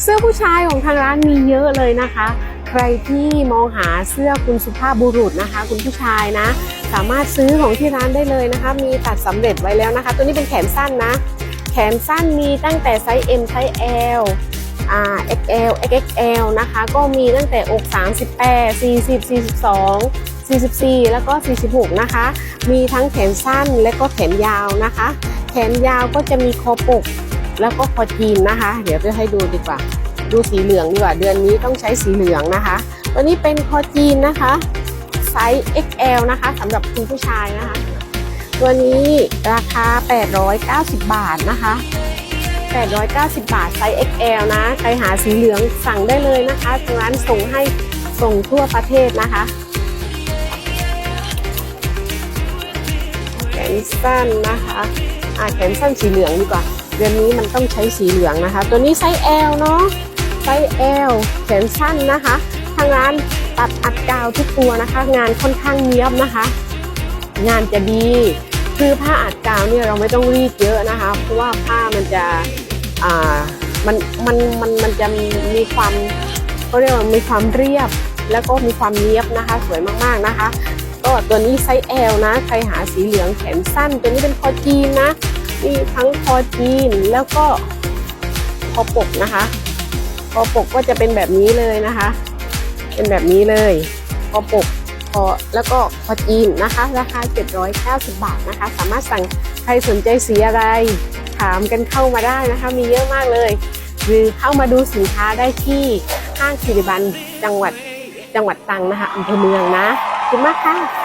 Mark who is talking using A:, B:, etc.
A: เสื้อผู้ชายของทางร้านมีเยอะเลยนะคะ ใครที่มองหาเสื้อคุณสุภาพบุรุษนะคะ คุณผู้ชายนะ สามารถซื้อของที่ร้านได้เลยนะคะ มีตัดสำเร็จไว้แล้วนะคะ ตัวนี้เป็นแขนสั้นนะ แขนสั้นมีตั้งแต่ไซส์ M ไซส์ L XL XXL นะคะ ก็มีตั้งแต่อก 38 40 42 44 แล้วก็ 46 นะคะ มีทั้งแขนสั้นและก็แขนยาวนะคะ แขนยาวก็จะมีคอปก แล้วก็คอจีนนะคะ เดี๋ยวจะให้ดูดีกว่า ดูสีเหลืองดีกว่า เดือนนี้ต้องใช้สีเหลืองนะคะ ตัวนี้เป็นคอจีนนะคะไซส์ XL นะคะสำหรับคุณผู้ชายนะคะ ตัวนี้ราคา 890 บาทนะคะ 890 บาทไซส์ XL นะ ใครหาสีเหลืองสั่งได้เลยนะคะทางร้านส่งให้ส่งทั่วประเทศนะคะแขนสั้นนะคะอ่าแขนสั้นสีเหลืองดีกว่า เดือนนี้มันต้องใช้สีเหลืองนะคะ ตัวนี้ไซส์ L เนาะไซส์ L แขนสั้นนะคะ ทางร้านตัดอัดกาวทุกตัวนะคะ งานค่อนข้างเนี้ยบนะคะ งานจะดีคือผ้าอัดกาวเนี่ยเราไม่ต้องรีดเยอะนะคะ เพราะว่าผ้ามันจะอ่ามันมันมันมันจะมีความเขาเรียกว่ามีความเรียบแล้วก็มีความเนี้ยบนะคะ สวยมากๆนะคะ ก็ตัวนี้ไซส์ L นะ ใครหาสีเหลืองแขนสั้น ตัวนี้เป็นคอจีนนะ มีทั้งคอจีนแล้วก็คอปกนะคะคอปกก็จะเป็นแบบนี้เลยนะคะ เป็นแบบนี้เลยคอปกคอแล้วก็คอจีนนะคะ ราคา 790 บาทนะคะ สามารถสั่งใครสนใจสีอะไรถามกันเข้ามาได้นะคะ มีเยอะมากเลย หรือเข้ามาดูสินค้าได้ที่ห้างสิริบันจังหวัดจังหวัดตรังนะคะอำเภอเมืองนะขอบคุณมากค่ะ